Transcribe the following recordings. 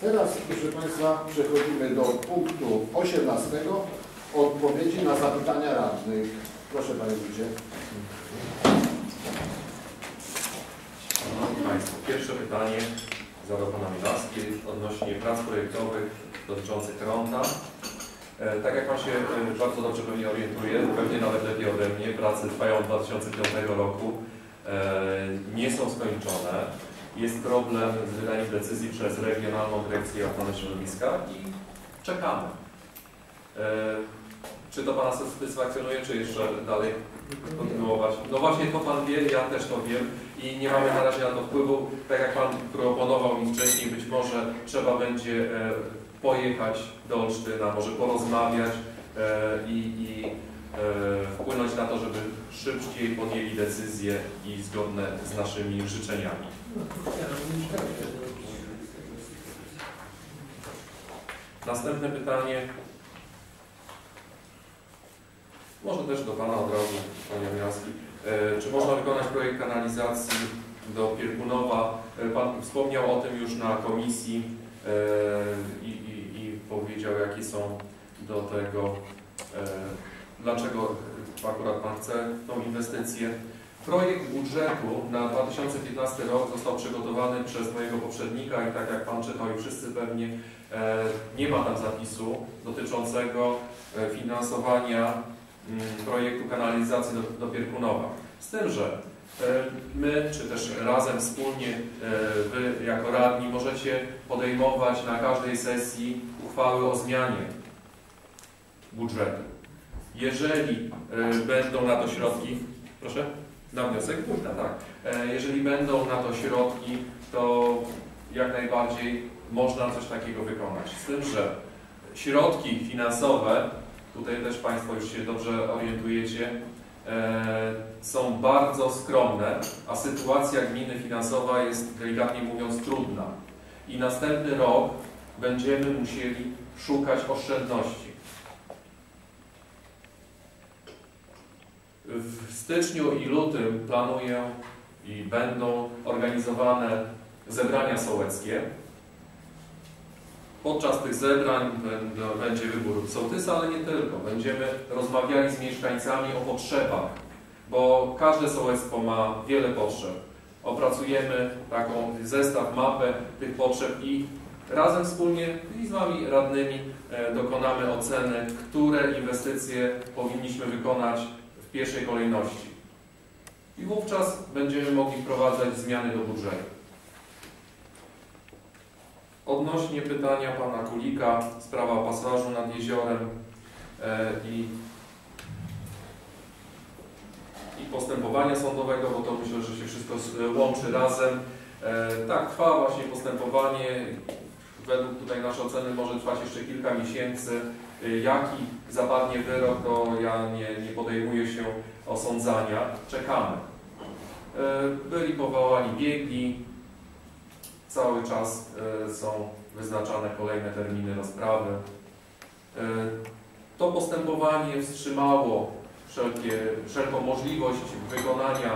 Teraz, proszę Państwa, przechodzimy do punktu 18. Odpowiedzi na zapytania radnych. Proszę Panie Wójcie. Szanowni Państwo, pierwsze pytanie zadał Pana Milaski odnośnie prac projektowych dotyczących Kronta. E, tak jak Pan się e, bardzo dobrze pewnie orientuje, pewnie nawet lepiej ode mnie, prace trwają od 2005 roku, e, nie są skończone. Jest problem z wydaniem decyzji przez Regionalną Dyrekcję Ochrony Środowiska i czekamy. E, czy to Pana satysfakcjonuje, czy jeszcze dalej kontynuować? No właśnie to Pan wie, ja też to wiem i nie mamy na razie na to wpływu. Tak jak Pan proponował mi wcześniej, być może trzeba będzie e, pojechać do Olsztyna, może porozmawiać e, i, i wpłynąć na to, żeby szybciej podjęli decyzje i zgodne z naszymi życzeniami. Następne pytanie. Może też do Pana od razu, Panie Miaski. E, Czy można wykonać projekt kanalizacji do Pierkunowa? E, Pan wspomniał o tym już na komisji e, i, i, i powiedział, jakie są do tego, e, dlaczego akurat Pan chce tą inwestycję. Projekt budżetu na 2015 rok został przygotowany przez mojego poprzednika i tak jak Pan czytał i wszyscy pewnie, e, nie ma tam zapisu dotyczącego e, finansowania mm, projektu kanalizacji do, do Pierkunowa. Z tym, że e, my, czy też razem wspólnie, Wy jako radni możecie podejmować na każdej sesji uchwały o zmianie budżetu. Jeżeli e, będą na to środki, proszę? Na wniosek wójta, tak. E, Jeżeli będą na to środki, to jak najbardziej można coś takiego wykonać. Z tym, że środki finansowe, tutaj też Państwo już się dobrze orientujecie, e, są bardzo skromne, a sytuacja gminy finansowa jest delikatnie mówiąc trudna. I następny rok będziemy musieli szukać oszczędności. W styczniu i lutym planuję i będą organizowane zebrania sołeckie. Podczas tych zebrań będzie wybór sołtysa, ale nie tylko. Będziemy rozmawiali z mieszkańcami o potrzebach, bo każde sołectwo ma wiele potrzeb. Opracujemy taką zestaw, mapę tych potrzeb i razem wspólnie i z Wami radnymi e, dokonamy oceny, które inwestycje powinniśmy wykonać pierwszej kolejności. I wówczas będziemy mogli wprowadzać zmiany do budżetu. Odnośnie pytania pana Kulika, sprawa pasażu nad jeziorem e, i, i postępowania sądowego, bo to myślę, że się wszystko łączy razem. E, tak, trwa właśnie postępowanie. Według tutaj naszej oceny może trwać jeszcze kilka miesięcy. E, Jaki zapadnie wyrok, to ja nie, nie podejmuję się osądzania. Czekamy. E, Byli powołani biegli, cały czas e, są wyznaczane kolejne terminy rozprawy. To postępowanie wstrzymało wszelkie, wszelką możliwość wykonania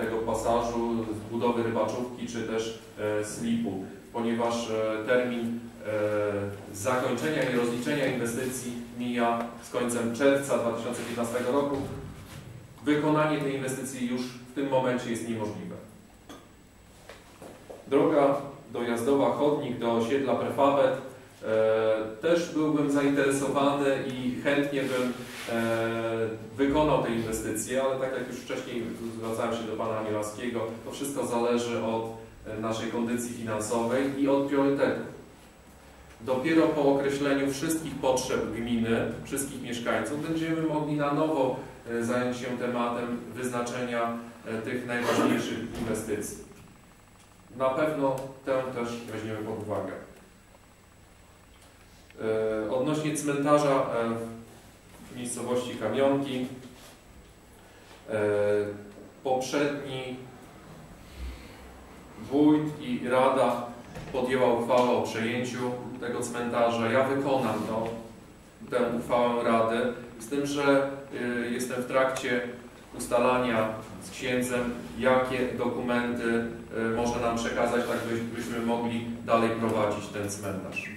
tego pasażu, z budowy rybaczówki czy też slipu, ponieważ termin zakończenia i rozliczenia inwestycji mija z końcem czerwca 2015 roku. Wykonanie tej inwestycji już w tym momencie jest niemożliwe. Droga dojazdowa, chodnik do osiedla Prefabet. E, też byłbym zainteresowany i chętnie bym e, wykonał te inwestycje, ale tak jak już wcześniej zwracałem się do Pana Mielaskiego, to wszystko zależy od e, naszej kondycji finansowej i od priorytetów. Dopiero po określeniu wszystkich potrzeb gminy, wszystkich mieszkańców, będziemy mogli na nowo e, zająć się tematem wyznaczenia e, tych najważniejszych inwestycji. Na pewno tę też weźmiemy pod uwagę. E, Odnośnie cmentarza w miejscowości Kamionki, poprzedni wójt i rada podjęła uchwałę o przejęciu tego cmentarza. Ja wykonam to, tę uchwałę rady, z tym, że y, jestem w trakcie ustalania z księdzem, jakie dokumenty y, może nam przekazać, tak byś- byśmy mogli dalej prowadzić ten cmentarz. Y,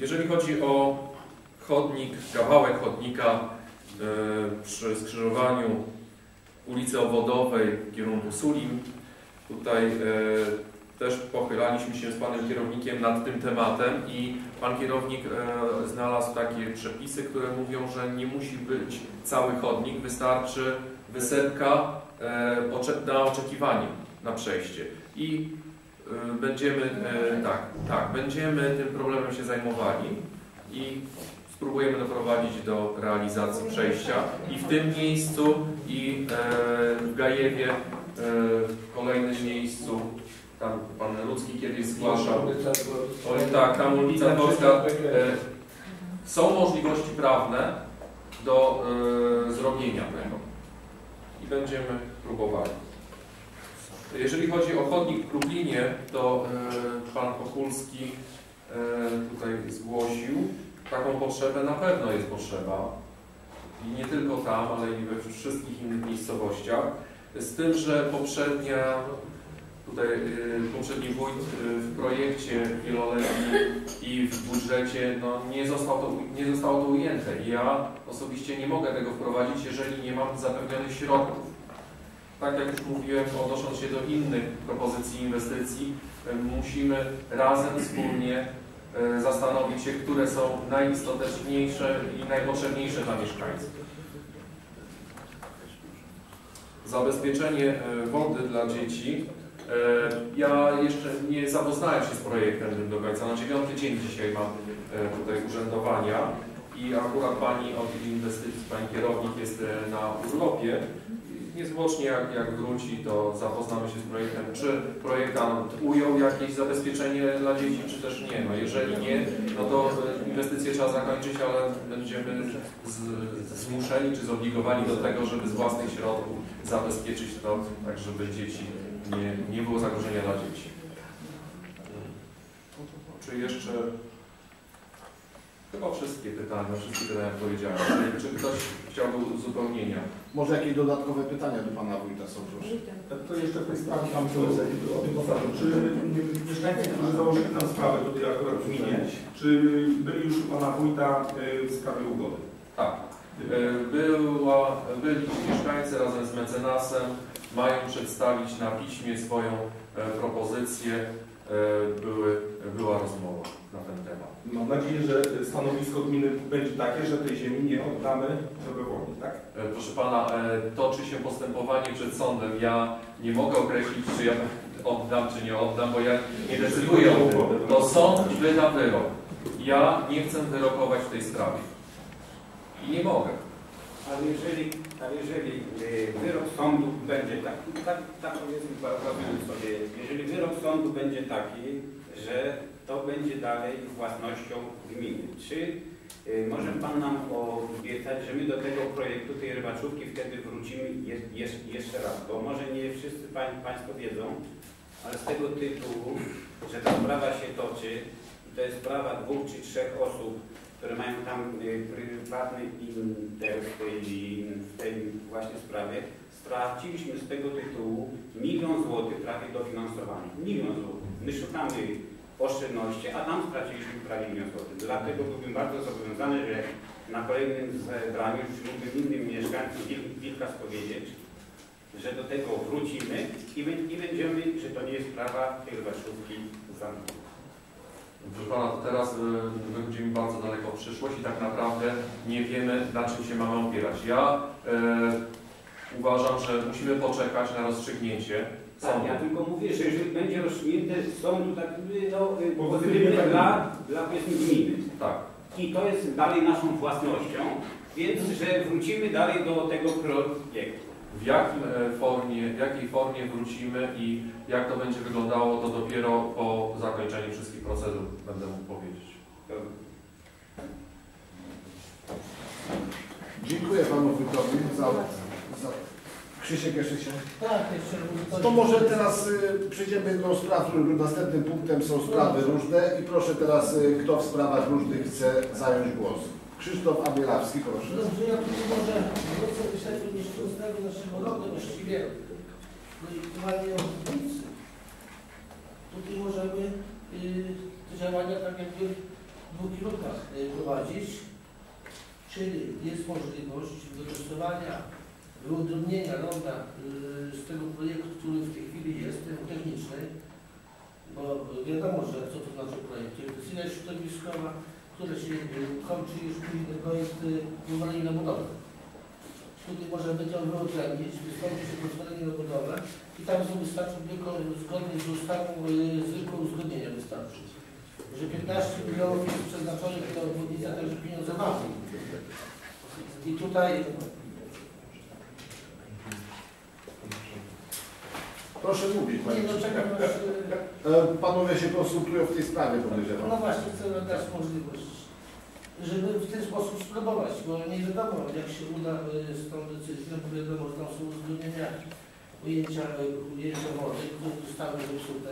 Jeżeli chodzi o chodnik, kawałek chodnika przy skrzyżowaniu ulicy Owodowej w kierunku Sulim, tutaj też pochylaliśmy się z panem kierownikiem nad tym tematem i pan kierownik e, znalazł takie przepisy, które mówią, że nie musi być cały chodnik, wystarczy wysepka e, na oczekiwanie na przejście. I e, będziemy, e, tak, tak, będziemy tym problemem się zajmowali i spróbujemy doprowadzić do realizacji przejścia i w tym miejscu i e, w Gajewie e, w kolejnym miejscu tam pan Ludzki kiedyś zgłaszał. O, tak, tam ulica Polska. E, są możliwości prawne do e, zrobienia tego i będziemy próbowali. Jeżeli chodzi o chodnik w Lublinie, to e, pan Pokulski e, tutaj zgłosił taką potrzebę, na pewno jest potrzeba i nie tylko tam, ale i we wszystkich innych miejscowościach. Z tym, że poprzednia Tutaj y, poprzedni wójt y, w projekcie wieloletnim i w budżecie no, nie, został to, nie zostało to ujęte. Ja osobiście nie mogę tego wprowadzić, jeżeli nie mam zapewnionych środków. Tak jak już mówiłem, odnosząc się do innych propozycji inwestycji, y, musimy razem, wspólnie zastanowić się, które są najistotniejsze i najpotrzebniejsze dla mieszkańców. Zabezpieczenie wody dla dzieci. E, Ja jeszcze nie zapoznałem się z projektem do końca. Na dziewiąty dzień dzisiaj mam e, tutaj urzędowania i akurat pani od inwestycji, pani kierownik jest e, na urlopie. Niezwłocznie jak, jak wróci, to zapoznamy się z projektem, czy projektant ujął jakieś zabezpieczenie dla dzieci, czy też nie. No jeżeli nie, no to e, inwestycje trzeba zakończyć, ale będziemy z, zmuszeni czy zobligowani do tego, żeby z własnych środków zabezpieczyć to, tak żeby dzieci nie, nie było zagrożenia dla dzieci. Czy jeszcze chyba wszystkie pytania, wszystkie pytania powiedziałem. Czy ktoś chciałby uzupełnienia? Może jakieś dodatkowe pytania do Pana Wójta są, proszę. To jeszcze w tej sprawie tam co o tym powtarzam. Czy mieszkańcy, którzy założyli nam sprawę tutaj akurat w gminie, czy byli już u Pana Wójta w sprawie ugody? Tak. E, Była, byli mieszkańcy razem z mecenasem, mają przedstawić na piśmie swoją e, propozycję. E, Były, była rozmowa na ten temat. Mam nadzieję, że stanowisko gminy będzie takie, że tej ziemi nie oddamy dobrowolnie, tak? E, Proszę Pana, e, toczy się postępowanie przed sądem. Ja nie mogę określić, czy ja oddam, czy nie oddam, bo ja nie decyduję o tym. To sąd wyda wyrok. Ja nie chcę wyrokować w tej sprawie. I nie mogę. Ale jeżeli, ale jeżeli y, wyrok sądu będzie taki, tak, tak powiedzmy, sobie, jeżeli wyrok sądu będzie taki, że to będzie dalej własnością gminy, czy y, może Pan nam obiecać, że my do tego projektu tej rybaczówki wtedy wrócimy je, je, jeszcze raz, bo może nie wszyscy pań, Państwo wiedzą, ale z tego tytułu, że ta sprawa się toczy, to jest sprawa dwóch czy trzech osób, które mają tam y, prywatny interes w tej, w tej właśnie sprawie, straciliśmy z tego tytułu milion złotych prawie dofinansowania. Milion złotych. My szukamy oszczędności, a tam straciliśmy prawie milion złotych. Dlatego byłbym bardzo zobowiązany, że na kolejnym zebraniu już mógłbym innym mieszkańcom Wil- Wilkas powiedzieć, że do tego wrócimy i, i będziemy, że to nie jest sprawa tej rybaszówki zamknięta. Proszę Pana, to teraz y, wychodzimy bardzo daleko w przyszłość i tak naprawdę nie wiemy, na czym się mamy opierać. Ja y, uważam, że musimy poczekać na rozstrzygnięcie Tak, ja tylko mówię, że jeżeli będzie rozstrzygnięte z sądu tak no, y, Pozytywnie pozytywne tak. dla, dla powiedzmy gminy. Tak. I to jest dalej naszą własnością, więc że wrócimy dalej do tego projektu. W jakim e, formie, w jakiej formie wrócimy i jak to będzie wyglądało, to dopiero po zakończeniu wszystkich procedur będę mógł powiedzieć. Dziękuję Panu Wójtowi za... Krzysiek jeszcze się... Tak, jeszcze To może teraz y, przejdziemy do spraw, następnym punktem są sprawy różne i proszę teraz, y, kto w sprawach różnych chce zająć głos. Krzysztof Abielawski, proszę. Dobrze, ja tu może wrócę do śladu nieszczęsnego naszego roku, właściwie projektowanie obwodnicy. Tutaj możemy y, te działania tak jakby w dwóch kierunkach y, prowadzić, czyli jest możliwość wykorzystywania, wyodrębnienia ronda y, z tego projektu, który w tej chwili jest, ten techniczny, bo wiadomo, że co to znaczy projekt. Ileś środowiskowa, które się y, kończy już później projekt y, pozwolenia na budowę. Tutaj możemy to wyodrębnić, wystąpić o pozwolenie na budowę i tam wystarczy tylko zgodnie z ustawą y, zwykłe uzgodnienie wystarczy. Że 15 milionów jest przeznaczonych na obwodnicę, także pieniądze mamy. I tutaj Proszę mówić, nie panie. no czekam aż, y, E, Panowie się konsultują w tej sprawie, No podejrzewam. właśnie, chcę dać możliwość, żeby w ten sposób spróbować, bo nie wiadomo, jak się uda y, z tą decyzją, bo wiadomo, że tam są uwzględnienia ujęcia, ujęcia wody, które zostały zepsute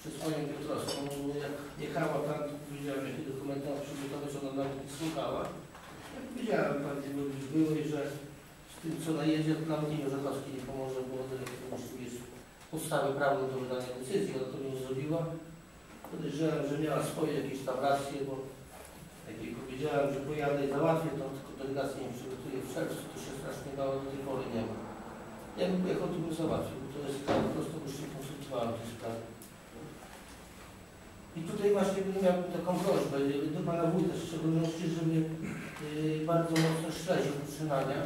przez panią Piotrowską. Jak jechała tam, to powiedziałem, jakie dokumenty ma przygotować, ona nawet nie słuchała. Jak powiedziałem, pani byłej, że z tym, co najedzie, to nawet nie Orzechowski nie pomoże, bo on musi jest podstawę prawną do wydania decyzji, ona to nie zrobiła. Podejrzewam, że miała swoje jakieś tam racje, bo jak jej powiedziałem, że pojadę i załatwię, to tylko delegacja nie przygotuje w czerwcu, to się strasznie dało, do tej pory nie ma. Ja bym jechał, to bym załatwił, to jest tak, po prostu już się konsultowałem tej sprawy. I tutaj właśnie bym miał taką prośbę do Pana Wójta, w szczególności, żeby y, bardzo mocno śledził poczynania,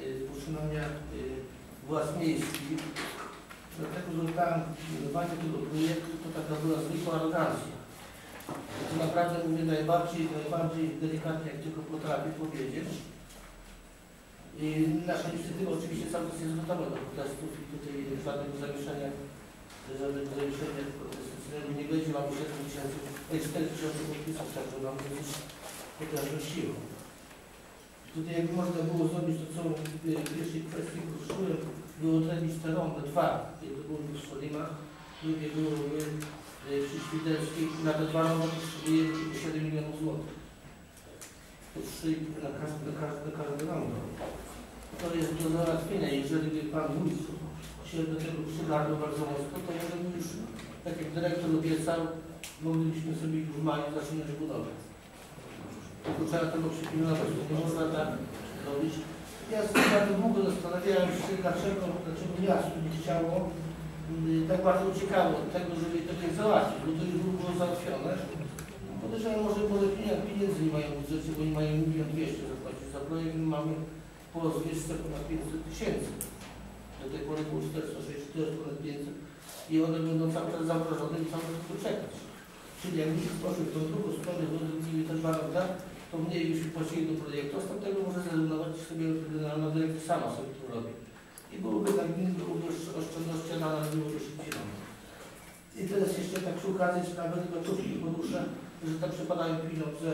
y, poczynania y, władz miejskich, Dlatego, że tam pilnowanie tego projektu to taka była zwykła arogancja. To naprawdę mówię najbardziej, najbardziej delikatnie, jak tylko potrafię powiedzieć. I nasza inicjatywa oczywiście cały czas jest gotowa do protestów i tutaj żadnego zamieszania, żadnego zamieszania protestycyjnego nie będzie. Mamy 7 tysięcy, 4 tysiące podpisów, także mamy już potężną siłę. Tutaj jakby można było zrobić to, co w pierwszej kwestii poruszyłem, było rondy, dwa. Jedno było w Szolima, drugie było y, przy Świderskiej. Na te dwa rondy potrzebuje 7 milionów złotych. To trzy na każdy, każdy, każdy rondo. To jest do załatwienia. Jeżeli by Pan Wójt się do tego przygarnął bardzo mocno, to możemy już, tak jak dyrektor obiecał, moglibyśmy sobie już w maju zaczynać budowę. Tylko trzeba tego przypilnować, bo nie można tak robić. Ja bardzo długo zastanawiałem się, dlaczego, dlaczego miasto nie chciało, y, tak bardzo uciekało od tego, żeby tego nie załatwić, bo to już było załatwione. Podejrzewam, może może pieniędzy nie mają budżecie, bo nie mają milion dwieście zapłacić za projekt. My mamy po zwieszce ponad 500 tysięcy. Do tej pory było 406, to jest ponad 500 i one będą cały czas zamrożone i cały czas czekać. Czyli jakbyśmy poszli w tą drugą stronę, wyrobili te dwa lata, to mniej byśmy płacili do projektu, z tamtego może zrezygnować sobie generalna dyrekcja sama sobie to robi. I byłoby tak osz- oszczędności, a nadal byłoby szybciej. I teraz jeszcze tak przy okazji sprawy troszkę poruszę, że tak przepadają pieniądze.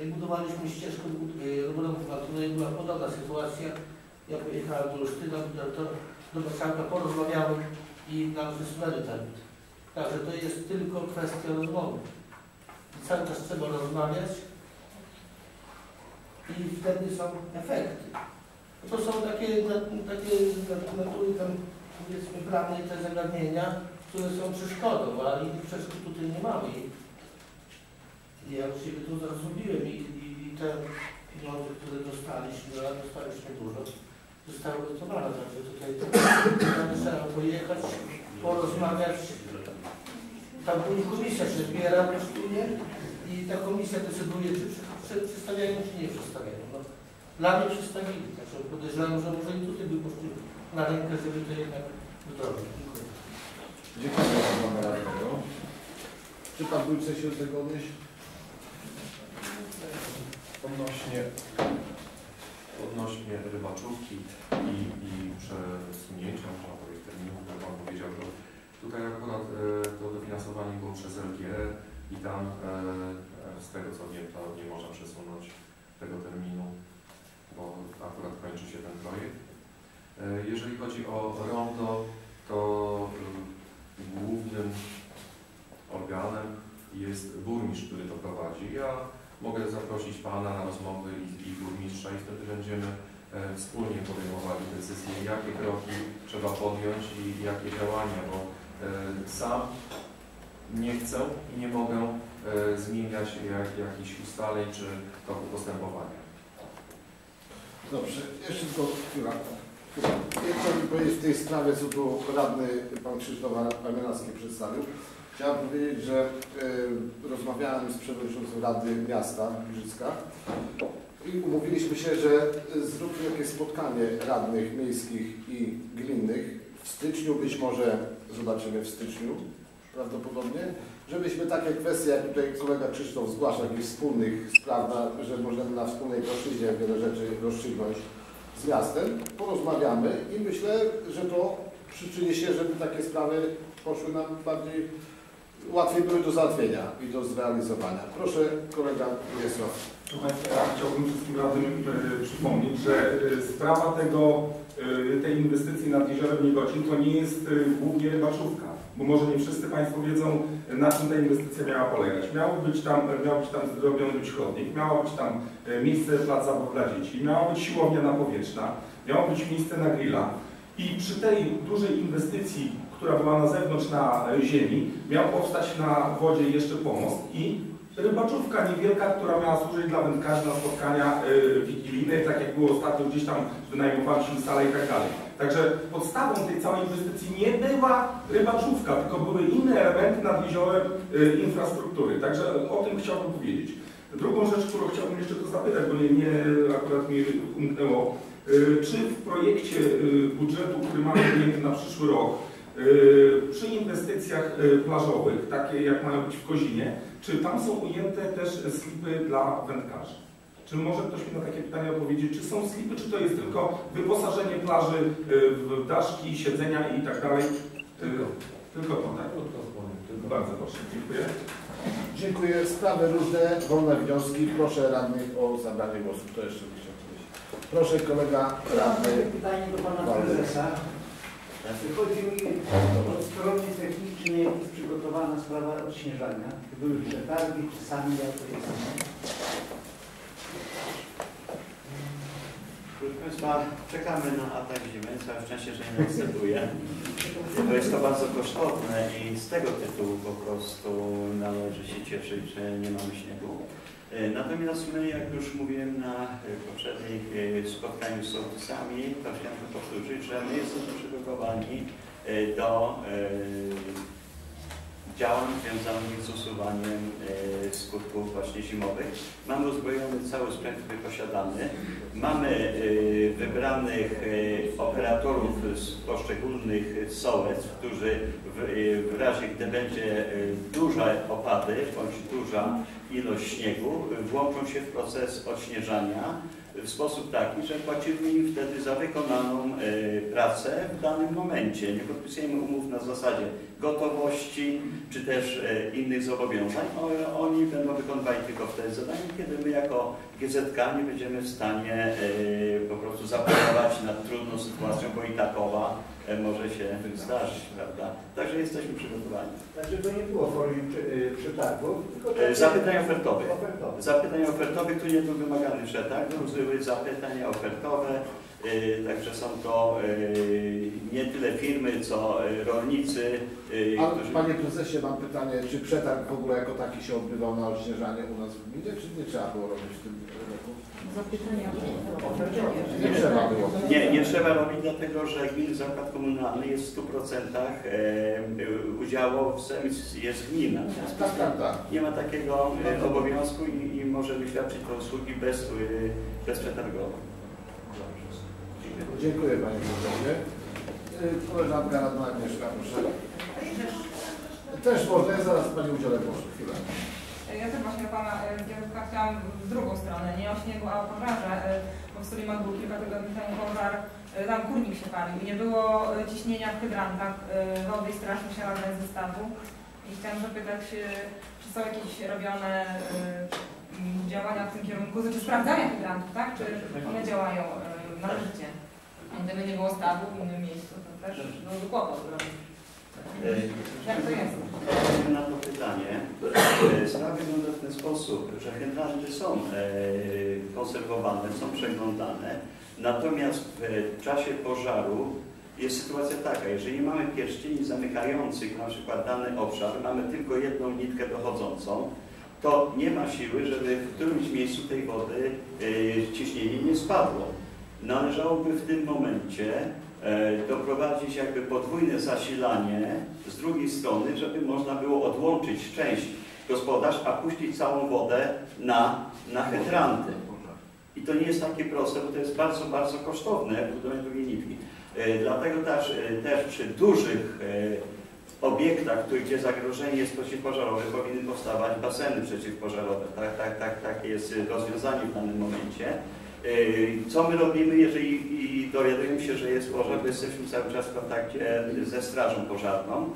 Jak budowaliśmy ścieżkę Robolowów na której była podobna sytuacja, ja pojechałem do Olsztyna, do, do, Marszałka, porozmawiałem i nam wysunęli termin. Także to jest tylko kwestia rozmowy. I cały czas trzeba rozmawiać i wtedy są efekty. To są takie, takie na- natury tam powiedzmy prawnej te zagadnienia, które są przeszkodą, a innych przeszkód tutaj nie mamy. I ja u siebie to zrozumiałem i, i, i te pieniądze, które dostaliśmy, a dostaliśmy dużo, zostały wycofane. Także tutaj trzeba pojechać, porozmawiać. Tam komisja się zbiera właściwie i ta komisja decyduje, czy przedstawiają, czy nie przedstawiają. No, dla mnie przedstawili, także podejrzewam, że może i tutaj by poszli na rękę, żeby to jednak wdrożyć. Dziękuję. Dziękuję Panu Radnego. Czy Pan Wójt chce się do tego odnieść? Odnośnie, odnośnie rybaczówki i, i przesunięcia, można powiedzieć, terminów, jak Pan powiedział, że tutaj akurat e, to dofinansowanie było przez LGR i tam e, e, z tego co wiem, to nie można przesunąć tego terminu, bo akurat kończy się ten projekt. E, jeżeli chodzi o rondo, to e, głównym organem jest burmistrz, który to prowadzi. Ja mogę zaprosić Pana na rozmowy i, i burmistrza i wtedy będziemy e, wspólnie podejmowali decyzje, jakie kroki trzeba podjąć i jakie działania, bo e, sam nie chcę i nie mogę e, zmieniać jak, jakichś ustaleń czy toku postępowania. Dobrze, jeszcze tylko chwila. chciałbym powiedzieć w tej sprawie, co tu radny pan Krzysztof Pamianowski przedstawił. Chciałem powiedzieć, że e, rozmawiałem z przewodniczącym Rady Miasta Giżycka i umówiliśmy się, że e, zróbmy jakieś spotkanie radnych miejskich i gminnych w styczniu, być może zobaczymy w styczniu prawdopodobnie, żebyśmy takie kwestie, jak tutaj kolega Krzysztof zgłasza, jakichś wspólnych spraw, że możemy na wspólnej płaszczyźnie wiele rzeczy rozstrzygnąć z miastem, porozmawiamy i myślę, że to przyczyni się, żeby takie sprawy poszły nam bardziej, łatwiej były do załatwienia i do zrealizowania. Proszę kolega Wiesław. Proszę Państwa, ja chciałbym wszystkim radnym e, przypomnieć, że e, sprawa tego, e, tej inwestycji nad Jeziorem Niegocin to nie jest głównie rybaczówka, bo może nie wszyscy Państwo wiedzą, e, na czym ta inwestycja miała polegać. Miało być tam, e, miał być tam zrobiony być chodnik, miało być tam e, miejsce plac zabaw dla dzieci, miała być siłownia napowietrzna, miało być miejsce na grilla. I przy tej dużej inwestycji, która była na zewnątrz na e, ziemi, miał powstać na wodzie jeszcze pomost i rybaczówka niewielka, która miała służyć dla wędkarzy na spotkania y, wigilijne, tak jak było ostatnio gdzieś tam wynajmowaliśmy salę i tak dalej. Także podstawą tej całej inwestycji nie była rybaczówka, tylko były inne elementy nad jeziorem y, infrastruktury. Także o tym chciałbym powiedzieć. Drugą rzecz, którą chciałbym jeszcze tu zapytać, bo nie, nie akurat mi umknęło, y, czy w projekcie y, budżetu, który mamy przyjęty na przyszły rok, przy inwestycjach plażowych, takie jak mają być w Kozinie, czy tam są ujęte też slipy dla wędkarzy? Czy może ktoś mi na takie pytanie odpowiedzieć, czy są slipy, czy to jest tylko wyposażenie plaży y, w daszki, siedzenia i tak dalej? Y, Tylko. Tylko to, tak? Tylko. Bardzo proszę, dziękuję. Dziękuję. Sprawy różne, wolne wnioski. Proszę radnych o zabranie głosu. To jeszcze bym chciał powiedzieć. Proszę kolega radny. takie pytanie do pana Waldy. prezesa. Wychodzi mi od strony technicznej jest przygotowana sprawa odśnieżania. Czy były przetargi, czy sami jak to jest? Proszę Państwa, czekamy na atak zimy, całe szczęście, że nie następuje. Bo jest to bardzo kosztowne i z tego tytułu po prostu należy się cieszyć, że nie mamy śniegu. E, Natomiast my, jak już mówiłem na e, poprzednim e, spotkaniu z sołtysami, to chciałem powtórzyć, że my jesteśmy przygotowani do działań związanych z usuwaniem e, skutków właśnie zimowych. Mamy uzbrojony cały sprzęt, który posiadamy. Mamy e, wybranych e, operatorów z poszczególnych sołec, którzy w, w razie, gdy będzie duże opady bądź duża ilość śniegu, włączą się w proces odśnieżania w sposób taki, że płacimy im wtedy za wykonaną pracę w danym momencie. Nie podpisujemy umów na zasadzie gotowości czy też e, innych zobowiązań. Oni będą wykonywali tylko wtedy zadanie, kiedy my jako GZK nie będziemy w stanie e, po prostu zapanować nad trudną sytuacją, bo i takowa e, może się zdarzyć, prawda? Także jesteśmy przygotowani. Znaczy to nie było przy- y, przetargów, tylko Zapytań ofertowych. ofertowe. Zapytań ofertowych, tu nie był wymagany przetarg, to były zapytania ofertowe, także są to y, nie tyle firmy, co y, rolnicy, y, A którzy... panie prezesie, mam pytanie, czy przetarg w ogóle jako taki się odbywał na odśnieżanie u nas w gminie, czy nie trzeba było robić w tym roku? Zapytania Nie trzeba było. Nie, nie trzeba robić, dlatego że Gmin Zakład Komunalny jest w 100% e, udziałowcem, jest gmina. Tak, tak, tak. Nie ma takiego e, obowiązku i, i możemy świadczyć te usługi bez, e, bezprzetargowo. Dziękuję. Panie prezesie. Y, Koleżanka radna Agnieszka, proszę. Też można, ja zaraz pani udzielę głosu. Chwilę. Ja też właśnie Pana e, Gierka chciałam w drugą stronę, nie o śniegu, a o pożarze, e, bo w Sulimak był kilka tygodni temu pożar, tam kurnik się palił nie było ciśnienia w hydrantach wody i straż musiała dać zestawu. I chciałam zapytać, czy są jakieś robione działania w tym kierunku, znaczy sprawdzania hydrantów, tak? Czy one działają należycie? A Gdyby nie było stawu w innym miejscu, to też byłby kłopot. Jak to jest? Odpowiem na to pytanie. E, Sprawa wygląda w ten sposób, że hydranty są e, konserwowane, są przeglądane, natomiast w czasie pożaru jest sytuacja taka, jeżeli mamy pierścieni zamykających na przykład dany obszar, mamy tylko jedną nitkę dochodzącą, to nie ma siły, żeby w którymś miejscu tej wody e, ciśnienie nie spadło. Należałoby w tym momencie e, doprowadzić jakby podwójne zasilanie z drugiej strony, żeby można było odłączyć część gospodarstw, a puścić całą wodę na, na hydranty. I to nie jest takie proste, bo to jest bardzo, bardzo kosztowne budowanie drugiej nitki. E, Dlatego też, e, też przy dużych obiektach, gdzie zagrożenie jest przeciwpożarowe, powinny powstawać baseny przeciwpożarowe. Tak, tak, tak, takie jest rozwiązanie w danym momencie. Yy, Co my robimy, jeżeli dowiadujemy się, że jest pożar, bo jesteśmy cały czas w kontakcie ze strażą pożarną.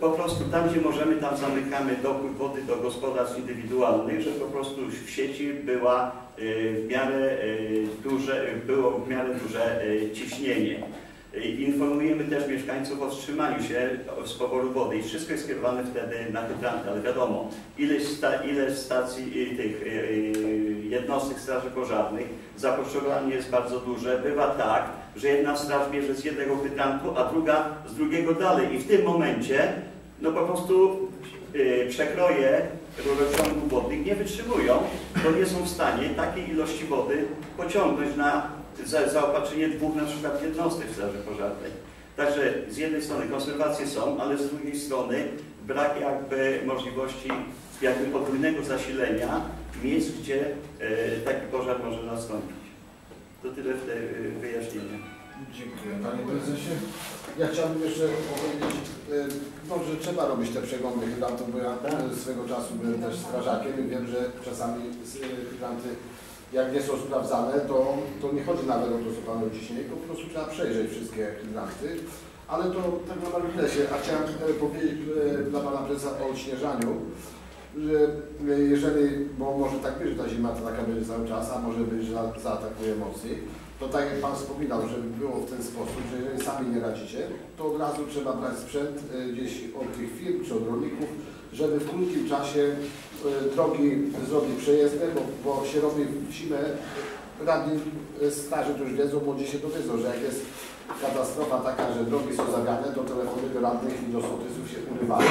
Po prostu tam, gdzie możemy, tam zamykamy dopływ wody do gospodarstw indywidualnych, żeby po prostu w sieci była yy, w miarę yy, duże, było w miarę duże ciśnienie. Informujemy też mieszkańców o wstrzymaniu się z poboru wody i wszystko jest skierowane wtedy na hydranty, ale wiadomo, ileś, sta, ileś stacji tych jednostek straży pożarnych, zapotrzebowanie jest bardzo duże. Bywa tak, że jedna straż bierze z jednego hydrantu, a druga z drugiego dalej i w tym momencie no po prostu y, przekroje rurociągów wodnych nie wytrzymują, bo nie są w stanie takiej ilości wody pociągnąć na za, zaopatrzenie dwóch na przykład jednostek straży pożarnej. Także z jednej strony konserwacje są, ale z drugiej strony brak jakby możliwości jakby podwójnego zasilenia miejsc, gdzie e, taki pożar może nastąpić. To tyle w tej e, wyjaśnieniu. Dziękuję Panie Prezesie. Ja chciałbym jeszcze powiedzieć, e, no, że trzeba robić te przeglądy hydrantów, bo ja swego czasu byłem też strażakiem i wiem, że czasami hydranty jak nie są sprawdzane, to, to nie chodzi nawet o to, co Panu ciśnienie, po prostu trzeba przejrzeć wszystkie hydranty. Ale to tak na marginesie. A chciałem powiedzieć e, dla Pana Prezesa o odśnieżaniu, że e, jeżeli, bo może tak być, że ta zima to taka będzie cały czas, a może być, że za- zaatakuje mocniej, to tak jak Pan wspominał, żeby było w ten sposób, że jeżeli sami nie radzicie, to od razu trzeba brać sprzęt e, gdzieś od tych firm czy od rolników, żeby w krótkim czasie drogi zrobić przejezdne, bo, bo się robi w zimę, radni starzy to już wiedzą, młodzi się dowiedzą, że jak jest katastrofa taka, że drogi są zawiane, to telefony do radnych i do sołtysów się urywają.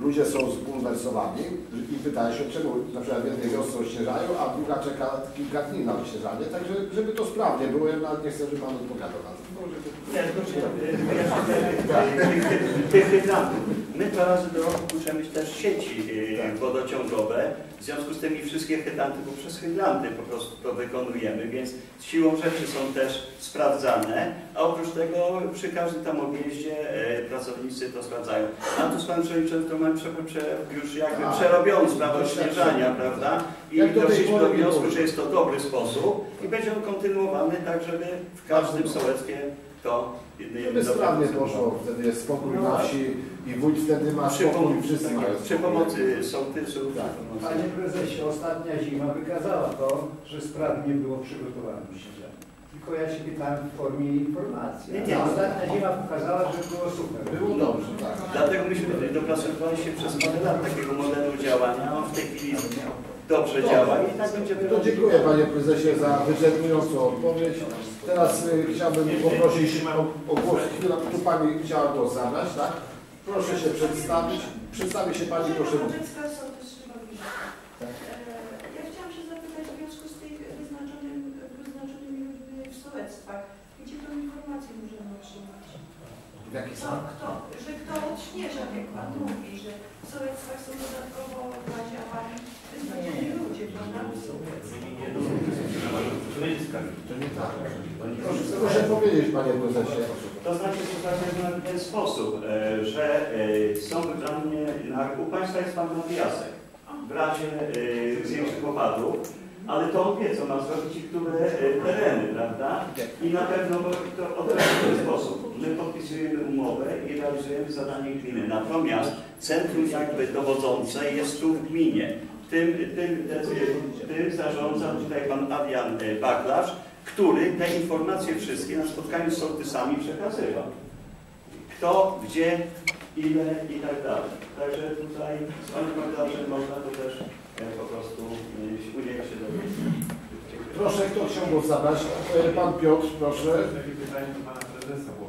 Ludzie są zbulwersowani i pytają się, czemu na przykład w jednej wiosce ośnieżają, a druga czeka kilka dni na ośnieżanie. Także, żeby to sprawnie było, ja nawet nie chcę, żeby Pan odpowiadał na to. tylko My dwa razy do roku mieć też sieci y, Tak. wodociągowe. W związku z tym i wszystkie hydranty poprzez hydranty po prostu to wykonujemy, więc siłą rzeczy są też sprawdzane. A oprócz tego przy każdym tam objeździe e, pracownicy to sprawdzają. A tu z Panem Przewodniczącym to mamy już jakby Tak. przerobioną sprawę odśnieżania, prawda? I Jak doszliśmy do wniosku, że jest to dobry sposób i będzie on kontynuowany tak, żeby w każdym sołectwie to Żeby sprawnie poszło, wtedy jest spokój na wsi i wójt wtedy ma Przy, spokój, pom- wszyscy mają przy pomocy sołtysów. Tak. pomocy- Panie prezesie, ostatnia zima wykazała to, że sprawnie było przygotowane. Tylko ja się pytałem w formie informacji. Nie, nie. Ostatnia zima pokazała, że było super. Było dobrze, tak. Dlatego myśmy dopracowali się przez parę lat takiego modelu działania. On w tej chwili dobrze działa i tak będzie To dziękuję Panie Prezesie za wyczerpującą odpowiedź. Teraz y, chciałbym poprosić o, o głos. Chwila, tu Pani chciała głos zabrać, tak? Proszę się przedstawić. Przedstawi się Pani, proszę. Sołtys Szymowicz. Ja chciałam się zapytać w związku z tych wyznaczonym, wyznaczonymi ludźmi w sołectwach, gdzie tą informację możemy otrzymać? W jaki Kto, kto, że kto odśnieża, jak Pan mówi, że w sołectwach są dodatkowo dla działań wyznaczeni ludzie, prawda? To nie tak. Proszę, proszę powiedzieć Panie Prezesie. To znaczy, to w ten sposób, e, że e, są wybrane, na, u Państwa jest Pan wyjazek w razie e, większych opadów, ale to on wie, co ma zrobić i które e, tereny, prawda? I na pewno to od razu w ten sposób. My podpisujemy umowę i realizujemy zadanie gminy. Natomiast centrum jakby dowodzące jest tu w gminie. Tym, tym, tym, tym zarządza tutaj pan Adrian e, Baklarz, który te informacje wszystkie na spotkaniu z sołtysami przekazywał. Kto, gdzie ile i tak dalej. Także tutaj z Pani Magdaleny można to też e, po prostu udzielić się dowiedzieć. Proszę, kto chciał głos zabrać? E, Pan Piotr, proszę. Takie pytanie do pana prezesa, bo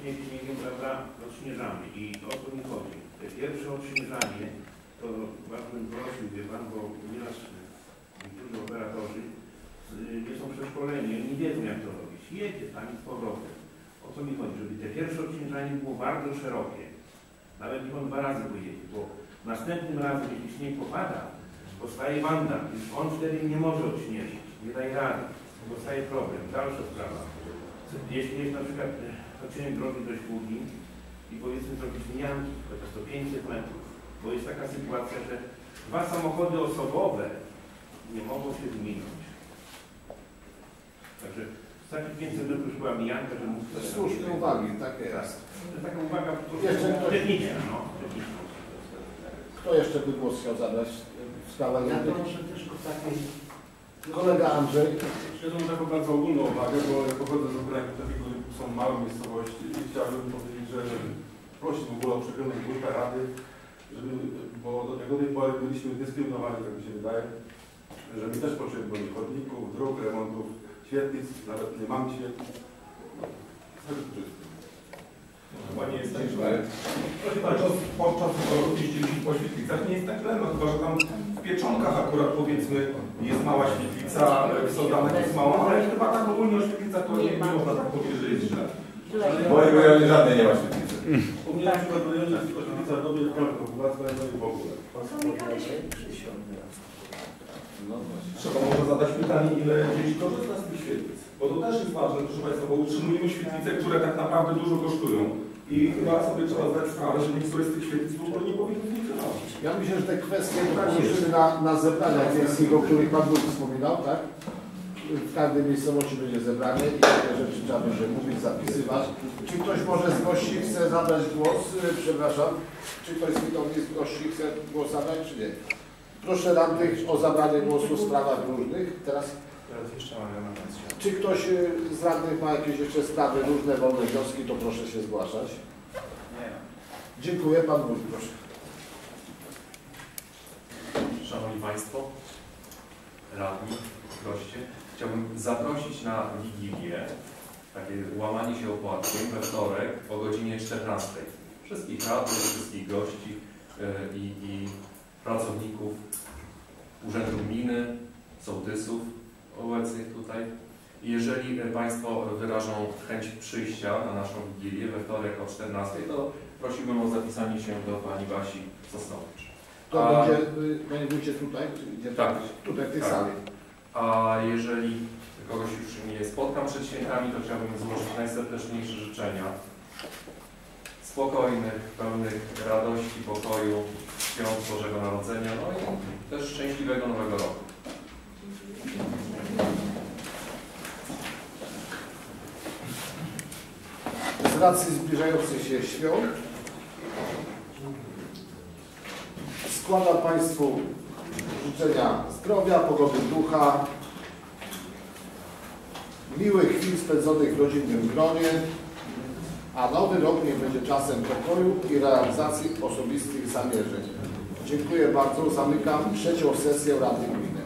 śnieg śniegiem, prawda, odśnieżamy i o co mi chodzi. Pierwsze odśnieżanie, to bardzo bym prosił, wie pan, bo nieraz niektórzy operatorzy y, nie są przeszkoleni, nie wiedzą jak to robić. Jedzie tam i z powrotem. O co mi chodzi? Żeby te pierwsze odśnieżanie było bardzo szerokie. Nawet niech on dwa razy pojedzie, bo następnym razem, jeśli śnieg popada, powstaje wanda, już on wtedy nie może odśnieżyć, nie daje rady. Powstaje problem. Dalsza sprawa. Jeśli jest na przykład e, odcinek drogi dość długi i powiedzmy zrobić mijanki, chociaż to 500 metrów, bo jest taka sytuacja, że dwa samochody osobowe nie mogą się zmienić. Także z takich 500 metrów była mijanka, że mógł... To Słuszne uwagi, tak jest. To jest taka uwaga po prostu Jeszcze ktoś? techniczna, no. techniczna. Kto jeszcze by głos chciał zabrać w sprawach Ja innych? proszę też o takiej... Kolega Andrzej. Ja mam taką bardzo ogólną uwagę, bo ja pochodzę z okręgu takiego są małe miejscowości i chciałbym powiedzieć, że prosić w ogóle o przekronek grupę rady, żeby, bo do tego tej pory byliśmy dyskryminowani, tak mi się wydaje, że my też potrzebujemy chodników, dróg, remontów, świetlic, nawet nie mamy świetlic. No, z tego korzystam. Chyba nie jest tak źle. Proszę Państwa, podczas jeździliśmy po świetlicach nie jest tak źle, no chyba, że tam w Pieczonkach akurat powiedzmy jest mała świetlica, Sodanek jest mała, ale chyba tak ogólnie o świetlicach to nie, nie można tak powiedzieć, że jest źle. W moim rejonie żadnej nie ma świetlicy. U mnie na przykład rejonie świetlica robię tylko własne w ogóle. No. Trzeba może zadać pytanie, ile dzieci korzysta z tych świetlic. Bo to też jest ważne, proszę Państwa, bo utrzymujemy świetlice, które tak naprawdę dużo kosztują. I chyba sobie trzeba zdać sprawę, że niektóre z tych świetlic w ogóle nie powinny funkcjonować. Ja myślę, że te kwestie poruszymy na, na zebraniach miejskich, o których Pan Wójt wspominał, tak? W każdej miejscowości będzie zebranie i takie rzeczy trzeba będzie mówić, zapisywać. Czy ktoś może z gości chce zabrać głos? Y, Przepraszam. Czy ktoś z widowni z gości chce głos zabrać, czy nie? Proszę radnych o zabranie głosu w sprawach różnych. Teraz, Teraz jeszcze mam element świata. czy ktoś y, z radnych ma jakieś jeszcze sprawy różne, wolne wnioski, to proszę się zgłaszać. Nie. Dziękuję. Pan Wójt, proszę. Szanowni Państwo, radni, goście, chciałbym zaprosić na Wigilię, takie łamanie się opłatkiem we wtorek o godzinie 14. Wszystkich radnych, wszystkich gości yy, i, i pracowników Urzędu Gminy, sołtysów obecnych tutaj. Jeżeli y, Państwo wyrażą chęć przyjścia na naszą Wigilię we wtorek o 14, to prosiłbym o zapisanie się do Pani Basi Sosnowicz. To A- będzie, y, Wójcie, tutaj? Gdzie Tak. Tutaj, w tej Tak. sali. A jeżeli kogoś już nie spotkam przed świętami, to chciałbym złożyć najserdeczniejsze życzenia spokojnych, pełnych radości, pokoju, świąt Bożego Narodzenia, no i też szczęśliwego Nowego Roku. Z racji zbliżających się świąt składam Państwu życzenia zdrowia, pogody ducha, miłych chwil spędzonych w rodzinnym gronie, a nowy rok niech będzie czasem pokoju i realizacji osobistych zamierzeń. Dziękuję bardzo. Zamykam trzecią sesję Rady Gminy.